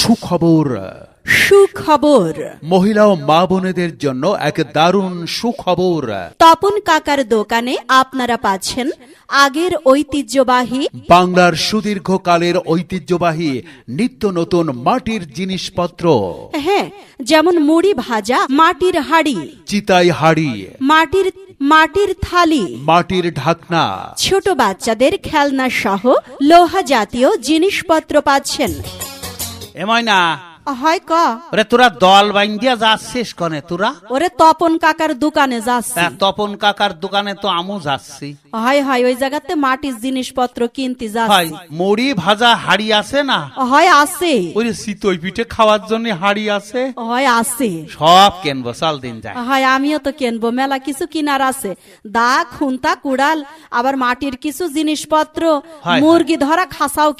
সুখবর। সুখবর। মহিলা ও মা বোনেদের জন্য এক দারুণ সুখবর। তপন কাকার দোকানে আপনারা পাচ্ছেন আগের ঐতিহ্যবাহী বাংলার সুদীর্ঘকালের ঐতিহ্যবাহী নিত্য নতুন মাটির জিনিসপত্র। হ্যাঁ যেমন মুড়ি ভাজা মাটির হাড়ি চিতাই হাড়ি মাটির মাটির থালি মাটির ঢাকনা। ছোট বাচ্চাদের খেলনা সহ লোহা জাতীয় জিনিসপত্র পাচ্ছেন। এময় না হয় ক। ওরে তোরা দল বাইন্দিয়া যাচ্ছিস কনে তোরা? ওরে তপন কাকার দোকানে যাচ্ছে। তা তপন কাকার দোকানে তো আমু যাচ্ছি। হয় হয় ওই জায়গাতে মাটির জিনিসপত্র কিনতে হয় মুড়ি ভাজা হাড়ি আছে না? হয় আছে। ওই চিতই পিঠে খাওয়ার জন্য হাড়ি আছে। হয় আছে। সব কেনবো চাল দিন যায়। হয় আমিও তো কিনবো মেলা কিছু কিনার আছে। দা খুন্তা কুড়াল আবার মাটির কিছু জিনিসপত্র মুরগি ধরা খাসাও